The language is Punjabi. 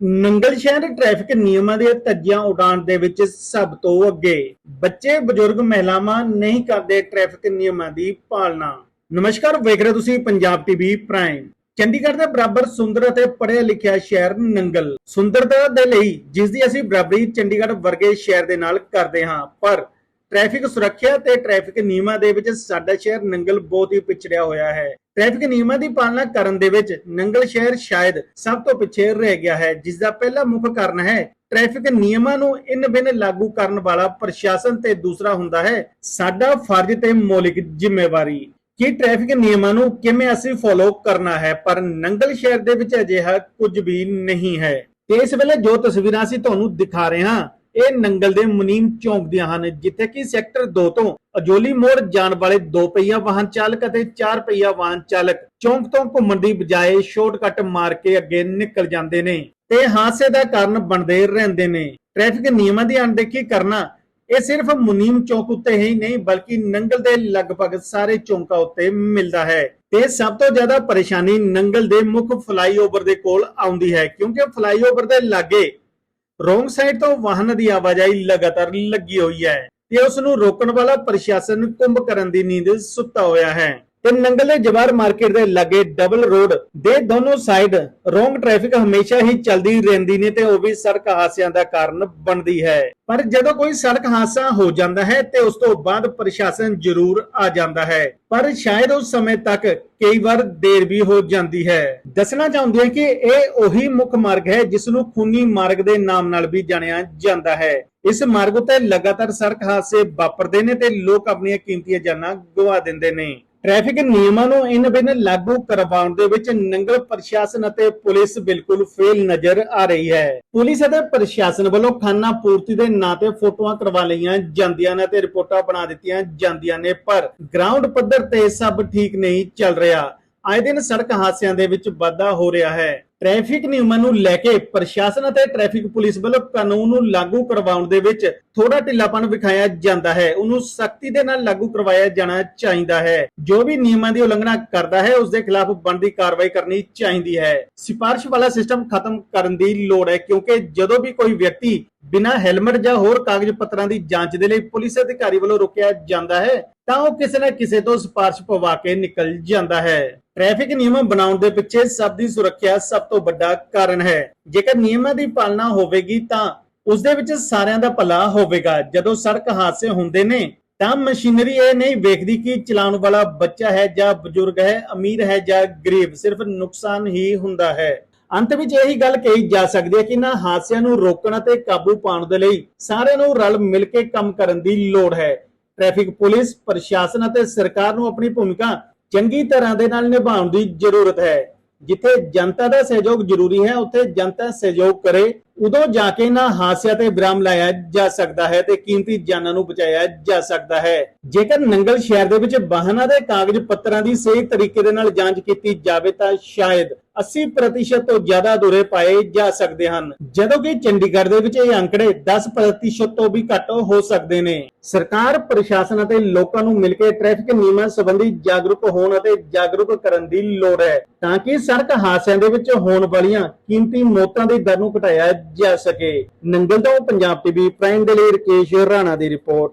ਨੰਗਲ ਸ਼ਹਿਰ ਟ੍ਰੈਫਿਕ ਨਿਯਮਾਂ ਦੇ ਧੱਜੀਆਂ ਉਡਾਣ ਦੇ ਵਿੱਚ ਸਭ ਤੋਂ ਅੱਗੇ। ਬੱਚੇ, ਬਜ਼ੁਰਗ, ਮਹਿਲਾਵਾਂ ਨਹੀਂ ਕਰਦੇ ਟ੍ਰੈਫਿਕ ਨਿਯਮਾਂ ਦੀ ਪਾਲਣਾ। ਨਮਸਕਾਰ, ਵੇਖ ਰਹੇ ਹੋ ਤੁਸੀਂ ਪੰਜਾਬ ਟੀਵੀ ਪ੍ਰਾਈਮ ਚੰਡੀਗੜ੍ਹ ਦੇ ਬਰਾਬਰ ਸੁੰਦਰ ਅਤੇ ਪੜ੍ਹਿਆ ਲਿਖਿਆ ਸ਼ਹਿਰ ਨੰਗਲ। ਸੁੰਦਰਤਾ ਦੇ ਲਈ ਜਿਸ ਦੀ ਅਸੀਂ ਬਰਾਬਰੀ ਚੰਡੀਗੜ੍ਹ ਵਰਗੇ ਸ਼ਹਿਰ ਦੇ ਨਾਲ ਕਰਦੇ ਹਾਂ, ਪਰ ਟ੍ਰੈਫਿਕ ਸੁਰੱਖਿਆ ਤੇ ਟ੍ਰੈਫਿਕ ਨਿਯਮਾਂ ਦੇ ਵਿੱਚ ਸਾਡਾ ਸ਼ਹਿਰ ਨੰਗਲ ਬਹੁਤ ਹੀ ਪਿਛੜਿਆ ਹੋਇਆ ਹੈ। ਟ੍ਰੈਫਿਕ ਨਿਯਮਾਂ ਦੀ ਪਾਲਣਾ ਕਰਨ ਦੇ ਵਿੱਚ ਨੰਗਲ ਸ਼ਹਿਰ ਸ਼ਾਇਦ ਸਭ ਤੋਂ ਪਿੱਛੇ ਰਹਿ ਗਿਆ ਹੈ ਜਿਸ ਦਾ ਪਹਿਲਾ ਮੁੱਖ ਕਾਰਨ ਹੈ ਟ੍ਰੈਫਿਕ ਨਿਯਮਾਂ ਨੂੰ ਇਨ ਬਿਨ ਲਾਗੂ ਕਰਨ ਵਾਲਾ ਪ੍ਰਸ਼ਾਸਨ ਤੇ ਦੂਸਰਾ ਹੁੰਦਾ ਹੈ ਸਾਡਾ ਫਰਜ਼ ਤੇ ਮੌਲਿਕ ਜ਼ਿੰਮੇਵਾਰੀ। ਕਿ ਟ੍ਰੈਫਿਕ ਨਿਯਮਾਂ ਨੂੰ ਕਿਵੇਂ ਅਸੀਂ ਫੋਲੋ ਕਰਨਾ ਹੈ, ਪਰ ਨੰਗਲ ਸ਼ਹਿਰ ਦੇ ਵਿੱਚ ਅਜਿਹਾ ਕੁਝ ਵੀ ਨਹੀਂ ਹੈ। ਤੇ ਇਸ ਵੇਲੇ ਜੋ ਤਸਵੀਰਾਂ ਅਸੀਂ ਤੁਹਾਨੂੰ ਦਿਖਾ ਰਹੇ ਹਾਂ ਇਹ ਨੰਗਲ ਦੇ ਮੁਨੀਮ ਚੌਂਕ ਦੀਆਂ ਹਨ, ਜਿੱਥੇ ਕਿ ਸੈਕਟਰ 2 ਤੋਂ ਅਜੋਲੀ ਮੋੜ ਜਾਣ ਵਾਲੇ ਦੋ ਪਹੀਆ ਵਾਹਨ ਚਾਲਕ ਅਤੇ ਚਾਰ ਪਹੀਆ ਵਾਹਨ ਚਾਲਕ ਚੌਂਕ ਤੋਂ ਘੁੰਮਣ ਦੀ ਬਜਾਏ ਸ਼ਾਰਟਕਟ ਮਾਰ ਕੇ ਅੱਗੇ ਨਿਕਲ ਜਾਂਦੇ ਨੇ ਤੇ ਹਾਦਸੇ ਦਾ ਕਾਰਨ ਬਣਦੇ ਰਹਿੰਦੇ ਨੇ। ਟ੍ਰੈਫਿਕ ਨਿਯਮਾਂ ਦੀ ਅਣਦੇਖੀ ਕਰਨਾ ਇਹ ਸਿਰਫ ਮੁਨੀਮ ਚੌਕ ਉੱਤੇ ਹੀ ਨਹੀਂ, ਬਲਕਿ ਨੰਗਲ ਦੇ ਲਗਭਗ ਸਾਰੇ ਚੌਂਕਾਂ ਉੱਤੇ ਮਿਲਦਾ ਹੈ। ਤੇ ਸਭ ਤੋਂ ਜ਼ਿਆਦਾ ਪਰੇਸ਼ਾਨੀ ਨੰਗਲ ਦੇ ਮੁੱਖ ਫਲਾਈਓਵਰ ਦੇ ਕੋਲ ਆਉਂਦੀ ਹੈ, ਕਿਉਂਕਿ ਫਲਾਈਓਵਰ ਦੇ ਲਾਗੇ ਰੋਂਗ ਸਾਈਡ ਤੋਂ ਵਾਹਨ ਦੀ ਆਵਾਜਾਈ ਲਗਾਤਾਰ ਲੱਗੀ ਹੋਈ ਹੈ ਤੇ ਉਸ ਨੂੰ ਰੋਕਣ ਵਾਲਾ ਪ੍ਰਸ਼ਾਸਨ ਕੁੰਭ ਕਰਨ ਦੀ ਨੀਂਦ ਸੁੱਤਾ ਹੋਇਆ ਹੈ। ਤੇ ਨੰਗਲ ਦੇ ਜਵਾਰ ਮਾਰਕੀਟ ਦੇ ਲਾਗੇ ਡਬਲ ਰੋਡ ਦੇ ਦੋਨੋਂ ਸਾਈਡ ਰੋਂਗ ਟ੍ਰੈਫਿਕ ਹਮੇਸ਼ਾ ਹੀ ਚੱਲਦੀ ਰਹਿੰਦੀ ਨੇ ਤੇ ਉਹ ਵੀ ਸੜਕ ਹਾਦਸਿਆਂ ਦਾ ਕਾਰਨ ਬਣਦੀ ਹੈ। ਪਰ ਜਦੋਂ ਕੋਈ ਸੜਕ ਹਾਦਸਾ ਹੋ ਜਾਂਦਾ ਹੈ ਤੇ ਉਸ ਤੋਂ ਬਾਅਦ ਪ੍ਰਸ਼ਾਸਨ ਜ਼ਰੂਰ ਆ ਜਾਂਦਾ ਹੈ। ਪਰ ਸ਼ਾਇਦ ਉਸ ਸਮੇਂ ਤੱਕ ਕਈ ਵਾਰ ਦੇਰ ਵੀ ਹੋ ਜਾਂਦੀ ਹੈ। ਦੱਸਣਾ ਚਾਹੁੰਦੇ ਹਾਂ ਕਿ ਇਹ ਉਹੀ ਮੁੱਖ ਮਾਰਗ ਹੈ ਜਿਸ ਨੂੰ ਖੂਨੀ ਮਾਰਗ ਦੇ ਨਾਮ ਨਾਲ ਵੀ ਜਾਣਿਆ ਜਾਂਦਾ ਹੈ। ਇਸ ਮਾਰਗ ਉੱਤੇ ਲਗਾਤਾਰ ਸੜਕ ਹਾਦਸੇ ਵਾਪਰਦੇ ਨੇ ਤੇ ਲੋਕ ਆਪਣੀਆਂ ਕੀਮਤੀ ਜਾਨਾਂ ਗਵਾ ਦਿੰਦੇ ਨੇ। ਟ੍ਰੈਫਿਕ ਨਿਯਮਾਂ ਨੂੰ ਇਨ ਬਿਨ ਲਾਗੂ ਕਰਵਾਉਣ ਦੇ ਵਿੱਚ ਨੰਗਲ ਪ੍ਰਸ਼ਾਸਨ ਅਤੇ ਪੁਲਿਸ ਬਿਲਕੁਲ ਫੇਲ ਨਜ਼ਰ ਆ ਰਹੀ ਹੈ। ਪੁਲਿਸ ਅਤੇ ਪ੍ਰਸ਼ਾਸਨ ਵੱਲੋਂ ਖਾਨਾ ਪੂਰਤੀ ਦੇ ਨਾਂ ਤੇ ਫੋਟੋਆਂ ਕਰਵਾ ਲਈਆਂ ਜਾਂਦੀਆਂ ਨੇ ਤੇ ਰਿਪੋਰਟਾਂ ਬਣਾ ਦਿੱਤੀਆਂ ਜਾਂਦੀਆਂ ਨੇ, ਪਰ ਗਰਾਊਂਡ ਪੱਧਰ ਤੇ ਸਭ ਠੀਕ ਨਹੀਂ ਚੱਲ ਰਿਹਾ। ਆਏ ਦਿਨ ਸੜਕ ਹਾਦਸਿਆਂ ਦੇ ਵਿੱਚ ਵਾਧਾ ਹੋ ਰਿਹਾ ਹੈ। ਟ੍ਰੈਫਿਕ ਨਿਯਮਾਂ ਨੂੰ ਲੈ ਕੇ ਪ੍ਰਸ਼ਾਸਨ ਅਤੇ ਟ੍ਰੈਫਿਕ ਪੁਲਿਸ ਵੱਲੋਂ ਕਾਨੂੰਨ ਨੂੰ ਲਾਗੂ ਕਰਵਾਉਣ ਦੇ ਵਿੱਚ ਥੋੜਾ ਢਿੱਲਾਪਨ ਵਿਖਾਇਆ ਜਾਂਦਾ ਹੈ। ਉਹਨੂੰ ਸਖਤੀ ਦੇ ਨਾਲ ਲਾਗੂ ਕਰਵਾਇਆ ਜਾਣਾ ਚਾਹੀਦਾ ਹੈ। ਜੋ ਵੀ ਨਿਯਮਾਂ ਦੀ ਉਲੰਘਣਾ ਕਰਦਾ ਹੈ ਉਸ ਦੇ ਖਿਲਾਫ ਬਣਦੀ ਕਾਰਵਾਈ ਕਰਨੀ ਚਾਹੀਦੀ ਹੈ। ਸਿਫਾਰਿਸ਼ ਵਾਲਾ ਸਿਸਟਮ ਖਤਮ ਕਰਨ ਦੀ ਲੋੜ ਹੈ, ਕਿਉਂਕਿ ਜਦੋਂ ਵੀ ਕੋਈ ਵਿਅਕਤੀ ਬਿਨਾਂ ਹੈਲਮਟ ਜਾਂ ਹੋਰ ਕਾਗਜ਼ ਪੱਤਰਾਂ ਦੀ ਜਾਂਚ ਦੇ ਲਈ ਪੁਲਿਸ ਅਧਿਕਾਰੀ ਵੱਲੋਂ ਰੋਕਿਆ ਜਾਂਦਾ ਹੈ, ਤਾਂ ਉਹ ਕਿਸੇ ਨਾ ਕਿਸੇ ਤੋਂ ਸਿਫਾਰਿਸ਼ ਪਵਾ ਕੇ ਨਿਕਲ ਜਾਂਦਾ ਹੈ। ਟ੍ਰੈਫਿਕ ਨਿਯਮ ਬਣਾਉਣ ਦੇ ਪਿੱਛੇ ਸਭ ਦੀ ਸੁਰੱਖਿਆ ਸਭ ਤੋਂ ਵੱਡਾ ਕਾਰਨ ਹੈ। ਜੇਕਰ ਨਿਯਮਾਂ ਦੀ ਪਾਲਣਾ ਹੋਵੇਗੀ ਤਾਂ ਉਸ ਦੇ ਵਿੱਚ ਸਾਰਿਆਂ ਦਾ ਭਲਾ ਹੋਵੇਗਾ। ਜਦੋਂ ਸੜਕ ਹਾਦਸੇ ਹੁੰਦੇ ਨੇ, ਤਾਂ ਮਸ਼ੀਨਰੀ ਇਹ ਨਹੀਂ ਵੇਖਦੀ ਕਿ ਚਲਾਉਣ ਵਾਲਾ ਬੱਚਾ ਹੈ ਜਾਂ ਬਜ਼ੁਰਗ ਹੈ, ਅਮੀਰ ਹੈ ਜਾਂ ਗਰੀਬ, ਸਿਰਫ ਨੁਕਸਾਨ ਹੀ ਹੁੰਦਾ ਹੈ। ਅੰਤ ਵਿੱਚ ਇਹੀ ਗੱਲ ਕਹੀ ਜਾ ਸਕਦੀ ਹੈ ਕਿ ਨਾ ਹਾਦਸਿਆਂ ਨੂੰ ਰੋਕਣ ਅਤੇ ਕਾਬੂ ਪਾਉਣ ਦੇ ਲਈ ਸਾਰਿਆਂ ਨੂੰ ਰਲ ਮਿਲ ਕੇ ਕੰਮ ਕਰਨ ਦੀ ਲੋੜ ਹੈ। ਟ੍ਰੈਫਿਕ ਪੁਲਿਸ, ਪ੍ਰਸ਼ਾਸਨ ਅਤੇ ਸਰਕਾਰ ਨੂੰ ਆਪਣੀ ਭੂਮਿਕਾ ਚੰਗੀ ਤਰ੍ਹਾਂ ਦੇ ਨਾਲ ਨਿਭਾਉਣ ਦੀ ਜ਼ਰੂਰਤ ਹੈ। ਜਿੱਥੇ ਜਨਤਾ ਦਾ ਸਹਿਯੋਗ ਜ਼ਰੂਰੀ ਹੈ, ਉੱਥੇ ਜਨਤਾ ਸਹਿਯੋਗ ਕਰੇ। ਉਦੋਂ ਜਾ ਕੇ ਨਾ ਹਾਦਸਿਆਂ ਤੇ ਵਿਰਾਮ ਲਾਇਆ ਜਾ ਸਕਦਾ ਹੈ ਤੇ ਕੀਮਤੀ ਜਾਨਾਂ ਨੂੰ ਬਚਾਇਆ ਜਾ ਸਕਦਾ ਹੈ। ਜੇਕਰ ਨੰਗਲ ਸ਼ਹਿਰ ਦੇ ਵਿੱਚ ਵਾਹਨਾਂ ਦੇ ਕਾਗਜ਼ ਪੱਤਰਾਂ ਦੀ ਸਹੀ ਤਰੀਕੇ ਦੇ ਨਾਲ ਜਾਂਚ ਕੀਤੀ ਜਾਵੇ ਤਾਂ ਸ਼ਾਇਦ 80% ਤੋਂ ਜ਼ਿਆਦਾ ਅਧੂਰੇ ਪਾਏ ਜਾ ਸਕਦੇ ਹਨ। ਜਦੋਂ ਕਿ ਚੰਡੀਗੜ੍ਹ ਦੇ ਵਿੱਚ ਇਹ ਅੰਕੜੇ 10% ਤੋਂ ਵੀ ਘੱਟ ਹੋ ਸਕਦੇ ਨੇ। ਸਰਕਾਰ, ਪ੍ਰਸ਼ਾਸਨ ਅਤੇ ਲੋਕਾਂ ਨੂੰ ਮਿਲ ਕੇ ਟ੍ਰੈਫਿਕ ਨਿਯਮਾਂ ਸੰਬੰਧੀ ਜਾਗਰੂਕ ਹੋਣ ਅਤੇ ਜਾਗਰੂਕ ਕਰਨ ਦੀ ਲੋੜ ਹੈ, ਤਾਂ ਕਿ ਸੜਕ ਹਾਦਸਿਆਂ ਦੇ ਵਿੱਚ ਹੋਣ ਵਾਲੀਆਂ ਕੀਮਤੀ ਮੌਤਾਂ ਦੀ ਦਰ ਨੂੰ ਘਟਾਇਆ ਜਾ ਸਕੇ। ਨੰਗਲ ਤੋਂ ਪੰਜਾਬ ਟੀਵੀ ਪ੍ਰਾਈਮ ਦੇ ਲਈ ਰਕੇਸ਼ ਰਾਣਾ ਦੀ ਰਿਪੋਰਟ।